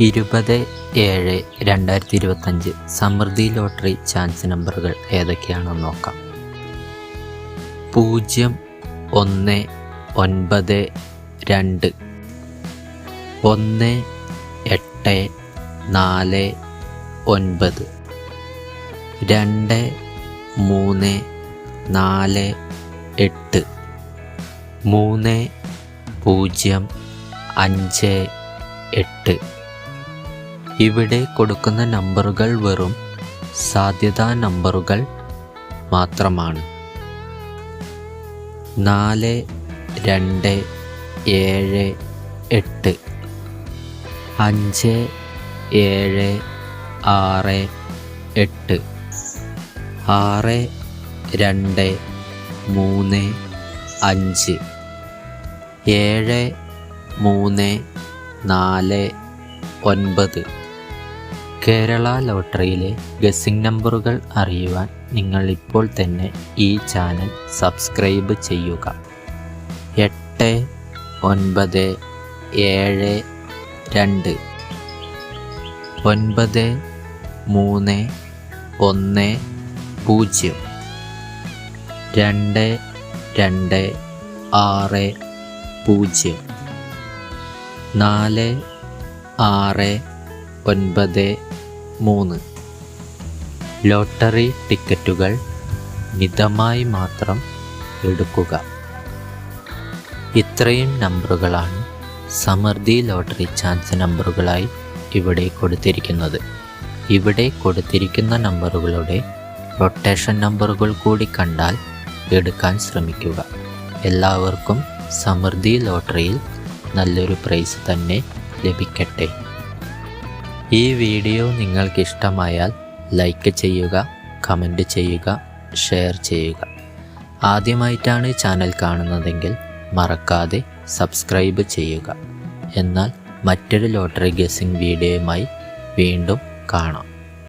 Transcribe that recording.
ഇരുപത് ഏഴ് രണ്ടായിരത്തി ഇരുപത്തഞ്ച് സമൃദ്ധി ലോട്ടറി ചാൻസ് നമ്പറുകൾ ഏതൊക്കെയാണെന്ന് നോക്കാം. പൂജ്യം ഒന്ന് ഒൻപത് രണ്ട് ഒന്ന് എട്ട് നാല് ഒൻപത് രണ്ട് മൂന്ന് നാല് എട്ട്. മൂന്ന് പൂജ്യം അഞ്ച് എട്ട്. ഇവിടെ കൊടുക്കുന്ന നമ്പറുകൾ വെറും സാധ്യതാ നമ്പറുകൾ മാത്രമാണ്. നാല് രണ്ട് ഏഴ് എട്ട്. അഞ്ച് ഏഴ് ആറ് എട്ട്. ആറ് രണ്ട് മൂന്ന് അഞ്ച്. ഏഴ് മൂന്ന് നാല് ഒൻപത്. കേരള ലോട്ടറിയിലെ ഗസിംഗ് നമ്പറുകൾ അറിയുവാൻ നിങ്ങൾ ഇപ്പോൾ തന്നെ ഈ ചാനൽ സബ്സ്ക്രൈബ് ചെയ്യുക. എട്ട് ഒൻപത് ഏഴ് രണ്ട്. ഒൻപത് മൂന്ന് ഒന്ന് പൂജ്യം. രണ്ട് രണ്ട് ആറ് പൂജ്യം. നാല് ആറ് ഒൻപത് മൂന്ന്. ലോട്ടറി ടിക്കറ്റുകൾ മിതമായി മാത്രം എടുക്കുക. ഇത്രയും നമ്പറുകളാണ് സമൃദ്ധി ലോട്ടറി ചാൻസ് നമ്പറുകളായി ഇവിടെ കൊടുത്തിരിക്കുന്നത്. ഇവിടെ കൊടുത്തിരിക്കുന്ന നമ്പറുകളുടെ റൊട്ടേഷൻ നമ്പറുകൾ കൂടി കണ്ടാൽ എടുക്കാൻ ശ്രമിക്കുക. എല്ലാവർക്കും സമൃദ്ധി ലോട്ടറിയിൽ നല്ലൊരു പ്രൈസ് തന്നെ ലഭിക്കട്ടെ. ഈ വീഡിയോ നിങ്ങൾക്കിഷ്ടമായാൽ ലൈക്ക് ചെയ്യുക കമന്റ് ചെയ്യുക ഷെയർ ചെയ്യുക. ആദ്യമായിട്ടാണ് ചാനൽ കാണുന്നതെങ്കിൽ മറക്കാതെ സബ്സ്ക്രൈബ് ചെയ്യുക. എന്നാൽ മറ്റൊരു ലോട്ടറി ഗസിംഗ് വീഡിയോയുമായി വീണ്ടും കാണാം.